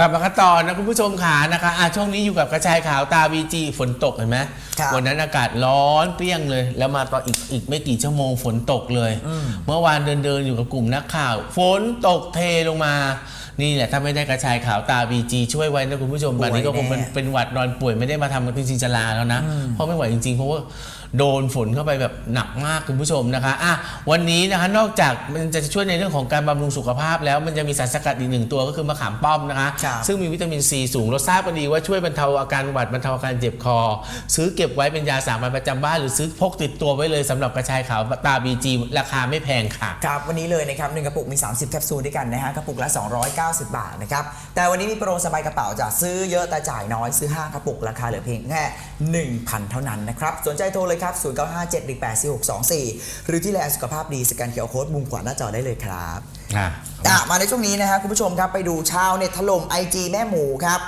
กลับมากันต่อนะคุณผู้ชมขานะคะอะช่วงนี้อยู่กับกระชายขาวตาบีจีฝนตกเห็นไหมครับวันนั้นอากาศร้อนเปรี้ยงเลย แล้วมาตอนอีกอีกไม่กี่ชั่วโมงฝนตกเลยเมื่อวานเดินเดินๆอยู่กับกลุ่มนักข่าว ฝนตกเทลงมา นี่แหละถ้าไม่ได้กระชายขาวตาบีจีช่วยไว้นะคุณผู้ชมป่วยตอนนี้ก็คงเป็นแน่ เป็นหวัดนอนป่วยไม่ได้มาทำกันจริงๆจะลาแล้วนะ เพราะไม่ไหวจริงๆเพราะว่า โดนฝนเข้าไปแบบหนักมากคุณผู้ชมนะคะอะวันนี้นะคะนอกจากมันจะช่วยในเรื่องของการบำรุงสุขภาพแล้วมันจะมีสารสกัดอีกหนึ่งตัวก็คือมะขามป้อมนะคะ ครับซึ่งมีวิตามินซีสูงเราทราบกันดีว่าช่วยบรรเทาอาการหวัดบรรเทาอาการเจ็บคอ ซื้อเก็บไว้เป็นยาสามัญประจำบ้านหรือซื้อพกติดตัวไว้เลยสำหรับกระชายขาวตาบีจีราคาไม่แพงค่ะ ครับวันนี้เลยนะครับหนึ่งกระปุกมี 30 แคปซูลด้วยกันนะฮะกระปุกละ 290 บาทนะครับแต่วันนี้มีโปรสบายกระเป๋าจะซื้อเยอะแต่จ่ายน้อยซื้อ 5 กระปุกราคาเหลือเพียงแค่ 1,000 เท่านั้นนะครับสนใจโทรเลยครับ 0957184624 หรือที่แลสุขภาพดีสแกนเคอร์โค้ดมุมขวาหน้าจอได้เลยครับค่ะอะมาในช่วงนี้นะครับคุณผู้ชมครับไปดูชาวเน็ตถล่ม IG แม่หมูครับ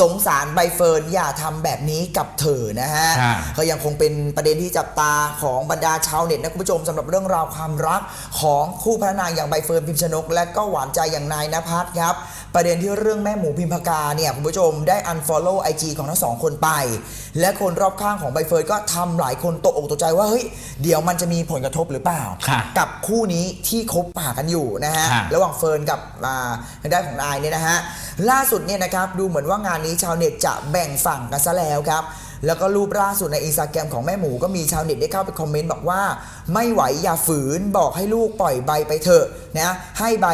สงสารใบเฟิร์นอย่าทำแบบนี้กับเธอนะฮะค่ะก็ยังคงเป็นประเด็นที่จับตาของบรรดาชาวเน็ตนะคุณผู้ชมสำหรับเรื่องราวความรักของคู่พระนางอย่างใบเฟิร์นพิมชนก และก็หวานใจอย่างนายนภัสครับ ประเด็นที่เรื่องแม่หมูพิมพากาเนี่ยคุณผู้ชมได้ unfollow IG ของทั้งสองคนไป และคนรอบข้างของใบเฟิร์นก็ทำหลายคนตกอกตกใจว่าเฮ้ยเดี๋ยวมันจะมีผลกระทบหรือเปล่า ค่ะกับคู่นี้ที่คบปากกันอยู่นะฮะ ค่ะ ระหว่างเฟิร์นกับอ่าทางด้านของนายเนี่ยนะฮะ ล่าสุดเนี่ยนะครับดูเหมือนว่างานนี้ชาวเน็ตจะแบ่งฝั่งกันซะแล้วครับ แล้วก็รูปล่าสุดในอินสตาแกรมของแม่หมูก็มีชาวเน็ตได้เข้าไปคอมเมนต์บอกว่า ไม่ไหวอย่าฝืนบอกให้ลูกปล่อยใบไปเถอะนะให้ใบ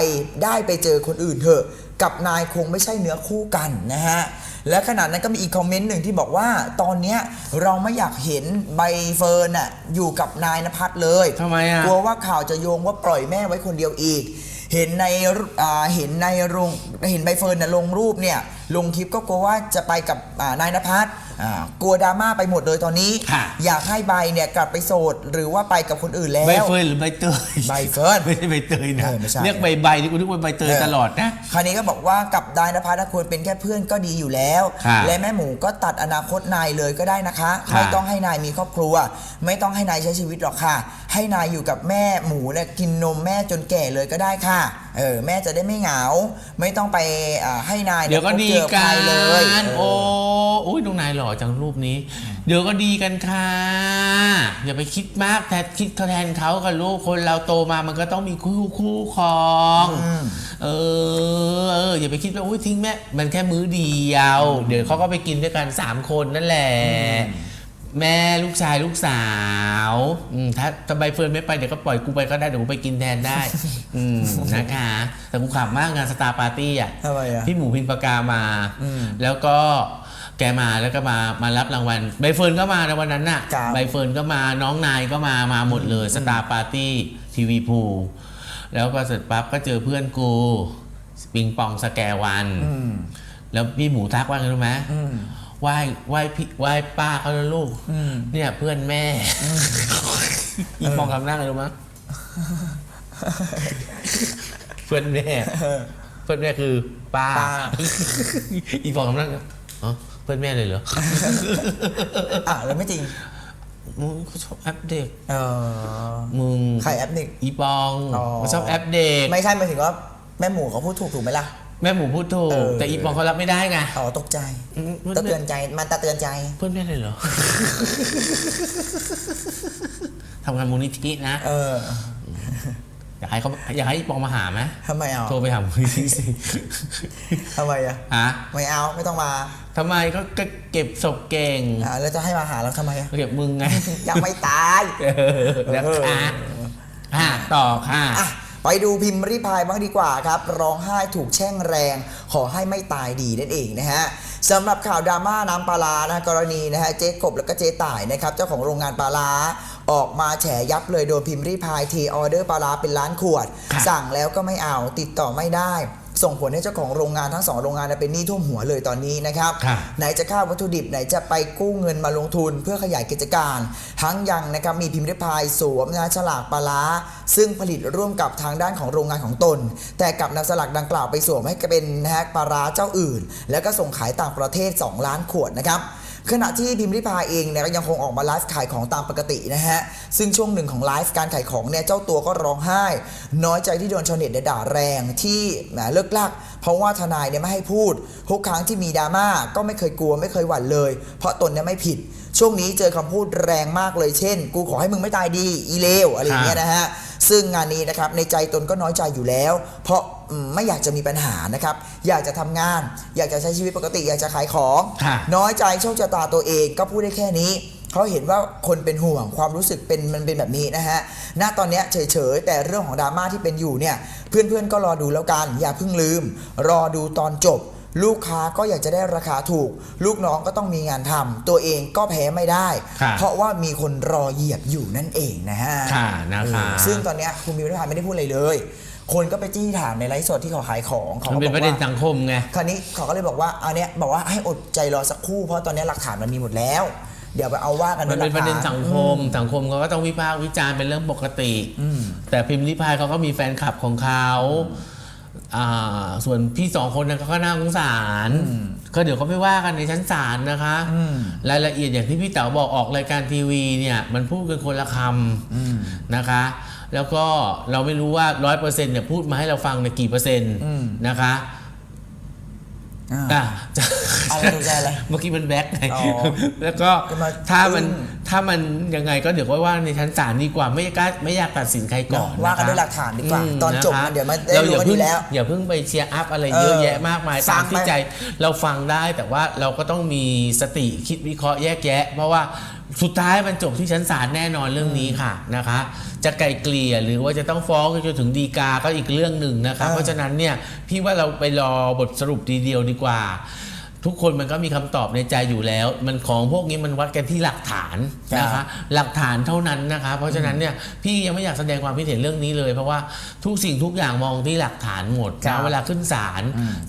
ได้ไปเจอคนอื่นเถอะ กับนายคงไม่ใช่เนื้อคู่กันนะฮะ และขณะนั้นก็มีอีกคอมเมนต์หนึ่งที่บอกว่าตอนเนี้ยเราไม่อยากเห็นใบเฟิร์นอะอยู่กับนายนภัสเลยทำไมอะกลัวว่าข่าวจะโยงว่าปล่อยแม่ไว้คนเดียวอีก เห็นในรูอ่าเห็นในลงเห็นใบเฟิร์นน่ะลงรูปเนี่ย ลงคลิปก็กลัวว่าจะไปกับอ่านายนภัสอ่ากลัวดราม่าไปหมดเลยตอนนี้ ค่ะ อยากให้ใบเนี่ยกลับไปโสดหรือว่าไปกับคนอื่นแล้ใบว เฟิร์นหรือใบเตยใบเฟิร์นไม่ใช่ใบเตยนะเออไม่ใช่ เรียกใบใบนี่กูนึกว่าใบเตยเออตลอดนะ คราวนี้ก็บอกว่ากับนายนภัสนะควรเป็นแค่เพื่อนก็ดีอยู่แล้ว ค่ะและแม่หมูก็ตัดอนาคตนายเลยก็ได้นะคะ ค่ะไม่ต้องให้นายมีครอบครัว ไม่ต้องให้นายใช้ชีวิตหรอกค่ะ ให้นายอยู่กับแม่หมูและกินนมแม่จนแก่เลยก็ได้ค่ะ เออแม่จะได้ไม่เหงา ไม่ต้องไปอ่าให้นายเดี๋ยวก็พบดีเจอกัใครนเลยเอโอ้อโอ้ยน้องนายหล่อจังรูปนี้ เดี๋ยวก็ดีกันค่ะ อย่าไปคิดมากแต่คิดแทนเขากับลูกคนเราโตมามันก็ต้องมีคู่คู่ครองเออเอออย่าไปคิดว่าอุ้ยทิ้งแม่มันแค่มื้อเดียว เดี๋ยวเขาก็ไปกินด้วยกันสามคนนั่นแหละ แม่ลูกชายลูกสาวอืมถ้าถ้าใบเฟิร์นไม่ไปเดี๋ยวก็ปล่อยกูไปก็ได้เดี๋ยวกูไปกินแทนได้ อืมนะคะ แต่กูขำมากงานสตาร์ปาร์ตี้อะทำไมอะ พี่หมูพินปากกามา อืมแล้วก็แกมาแล้วก็มามารับรางวัลใบเฟิร์นก็มาในวันนั้นน่ะครับ ใบเฟิร์นก็มาน้องนายก็มามาหมดเลยสตาร์ปาร์ตี้ทีวีพูแล้วก็เสร็จปั๊บก็เจอเพื่อนกูปิงปองสแกวัน อืม แล้วพี่หมูทักว่าไงรู้ไหมอืม ไหว้ไหว้พี่ไหว้ป้าเขาแล้วลูกอืมเนี่ยเพื่อนแม่อีปองคำนั่งเลยรู้มั้ยเพื่อนแม่ เพื่อนแม่คือป้าป้าอีปองคำนั่งอ๋อเพื่อนแม่เลยเหรออะแล้วไม่จริงมึงเขาชอบแอปเด็กเออมึงใครแอปเด็กอีปองอ๋อเขาชอบแอปเด็กไม่ใช่หมายถึงว่าแม่หมูเขาพูดถูกถูกไหมล่ะ แม่หมูพูดถูเอกอแต่อีปองเขารับไม่ได้ไง อ๋อตกใจอืม ตะเตือนใจมันตะเตือนใจ เพื่อนแม่เลยเหรอ ทำงานมูลนิธินะ เอออยากให้เขาอยากให้อีปองมาหาไหมทำไมเอาโทรไปหามูลนิธิสิทำไมอะฮะไม่เอาไม่ต้องมาทำไมเขาก็เก็บศพเก่งอ่าแล้วจะให้มาหาเราทำไมอะเก็บมึงไงยังไม่ตาย เออนะคะอะต่อค่ะ อะ ไปดูพิมพ์ริพายบ้างดีกว่าครับ ร้องไห้ถูกแช่งแรง ขอให้ไม่ตายดีนั่นเองนะฮะสำหรับข่าวดราม่าน้ำปลาร้านะกรณีนะฮะเจ๊กบแล้วก็เจ๊ต่ายนะครับเจ้าของโรงงานปลาร้าออกมาแฉยับเลยโดนพิมพ์ริพายทีออเดอร์ปลาร้าเป็นล้านขวดค่ะสั่งแล้วก็ไม่เอาติดต่อไม่ได้ ส่งผลให้เจ้าของโรงงานทั้งสองโรงงานเป็นหนี้ท่วมหัวเลยตอนนี้นะครับค่ะไหนจะค่าวัตถุดิบไหนจะไปกู้เงินมาลงทุนเพื่อขยายกิจการ ทั้งยังนะครับมีพิมพ์ริพายสวมนะฉลากปลาร้าซึ่งผลิตร่วมกับทางด้านของโรงงานของตน แต่กลับนำสลากดังกล่าวไปสวมให้เป็นนะฮะปลาร้าเจ้าอื่น แล้วก็ส่งขายต่างประเทศ 2 ล้านขวดนะครับ ขณะที่พิมพ์ริพาเองเนี่ยก็ยังคงออกมาไลฟ์ขายของตามปกตินะฮะ ซึ่งช่วงหนึ่งของไลฟ์การขายของเนี่ยเจ้าตัวก็ร้องไห้ น้อยใจที่โดนชาวเน็ตด่าแรงที่แหมเลิกลัก เพราะว่าทนายเนี่ยไม่ให้พูดทุกครั้งที่มีดราม่าก็ไม่เคยกลัวไม่เคยหวั่นเลย เพราะตนเนี่ยไม่ผิด ช่วงนี้เจอคำพูดแรงมากเลยเช่น กูขอให้มึงไม่ตายดีอีเลวอะไรอย่างเงี้ยนะฮะซึ่งงานนี้นะครับในใจตนก็น้อยใจอยู่แล้ว เพราะอืมไม่อยากจะมีปัญหานะครับ อยากจะทำงาน อยากจะใช้ชีวิตปกติ อยากจะขายของค่ะน้อยใจโชคชะตาตัวเองก็พูดได้แค่นี้เขาเห็นว่าคนเป็นห่วงความรู้สึกเป็นมันเป็นแบบนี้นะฮะ ณ ตอนเนี้ยเฉยๆ แต่เรื่องของดราม่าที่เป็นอยู่เนี่ย เพื่อนๆ ก็รอดูแล้วกัน อย่าเพิ่งลืม รอดูตอนจบ ลูกค้าก็อยากจะได้ราคาถูก ลูกน้องก็ต้องมีงานทำตัวเองก็แพ้ไม่ได้ ค่ะ เพราะว่ามีคนรอเหยียบอยู่นั่นเองนะฮะ ค่ะนะคะ เออซึ่งตอนเนี้ยคุณมิวนิพายไม่ได้พูดอะไรเลย คนก็ไปจี้ถามในไลฟ์สดที่เขาขายของเขามันก็เป็บนอกประเด็นว่าสังคมไง คราวนี้เขาก็เลยบอกว่าอันเนี้ยบอกว่าให้อดใจรอสักครู่เพราะตอนเนี้ยหลักฐานมันมีหมดแล้ว เดี๋ยวไปเอาว่ากันมันเป็นหปลัระกเด็นฐาสังคม สังคมเขาก็ต้องวิพากษ์วิจารณ์เป็นเรื่องปกติ แต่พิมพ์ริพายเขาก็มีแฟนคลับของเขาอ่า ส่วนพี่สองคนนั้นเขาก็น่าสงสาร ก็เดี๋ยวเขาไม่ว่ากันในชั้นศาลนะคะรายละเอียดอย่างที่พี่เต๋าบอกออกรายการทีวีเนี่ยมันพูดกันคนละคำนะคะ แล้วก็เราไม่รู้ว่าร้อยเปอร์เซ็นต์เนี่ยพูดมาให้เราฟังในยกี่เปอร์เซ็นต์นะคะ อ่าอะอะไรตกใจอะไรเมื่อกี้มันแบ็คไงอ๋อแล้วก็จะมาถ้ามันอึ้งถ้ามันยังไงก็เดี๋ยวก็ว่าในชั้นศาลดีกว่าไม่กล้าไม่อยากตัดสินใครก่อนว่ากันะคะด้วยหลักฐานดีกว่ามตอนจบะคะมันเดี๋ยวมันได้เรารู้อย่ากันอเพิ่งยู่แล้วอย่าเพิ่งไปเชียร์อัพอะไรเออเยอะแยะมากมายฟัตางมที่ไปใจเราฟังได้แต่ว่าเราก็ต้องมีสติคิดวิเคราะห์แยกแยะ เพราะว่า สุดท้ายมันจบที่ชั้นศาลแน่นอนเรื่องนี้ค่ะนะคะ จะไกลเกลี่ยหรือว่าจะต้องฟ้องจนถึงดีกาก็อีกเรื่องหนึ่งนะคะเออเพราะฉะนั้นเนี่ยพี่ว่าเราไปรอบทสรุปทีเดียวดีกว่า ทุกคนมันก็มีคำตอบในใจอยู่แล้ว มันของพวกนี้มันวัดกันที่หลักฐานนะครัคะบหลักฐานเท่านั้นนะคะ เพราะฉะนั้นเนี่ยพี่ยังไม่อยากแสดงความคิดเห็นเรื่องนี้เลย เพราะว่าทุกสิ่งทุกอย่างมองที่หลักฐานหมดครันะบเวลาขึ้นศาล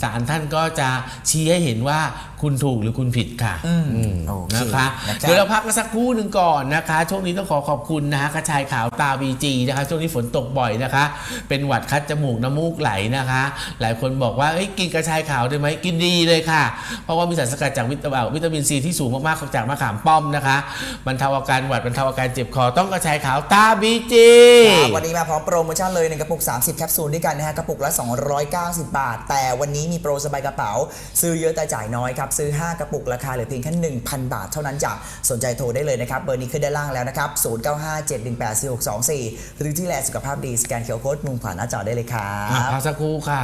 ศาลท่านก็จะชี้ให้เห็นว่าคุณถูกหรือคุณผิดค่ะอืมอืมโอเคนะคะนะครับเดี๋ยวเราพักกันสักครู่หนึ่งก่อนนะคะ ช่วงนี้ต้องขอขอบคุณนะคะกระชายขาวตาบีจีนะคะ ช่วงนี้ฝนตกบ่อยนะคะ เป็นหวัดคัดจมูกน้ำมูกไหลนะคะ หลายคนบอกว่าเอ้ยกินกระชายขาวได้ไหมกินดีเลยค่ะเพราะว่ามีสารสกัดจากวิตามินวิตามินซีที่สูงมากๆจากมะขามป้อมนะคะบรรเทาอาการหวัดบรรเทาอาการเจ็บคอต้องกระชายขาวตาบีจีครับวันนี้มาพร้อมโปรโมชั่นเลยในกระปุก 30 แคปซูลด้วยกันนะฮะกระปุกละ 290 บาท แต่วันนี้มีโปรสบายกระเป๋า ซื้อเยอะแต่จ่ายน้อยครับซื้อ 5 กระปุกราคาเหลือเพียงแค่1,000 บาท เท่านั้นจ้ะสนใจโทรได้เลยนะครับเบอร์นี้ขึ้นด้านล่างแล้วนะครับ0957184624 หรือที่แลสุขภาพดีสแกนเคอร์โค้ดมุมขวาหน้าจอได้เลยครัอะบพักสักครู่ค่ะ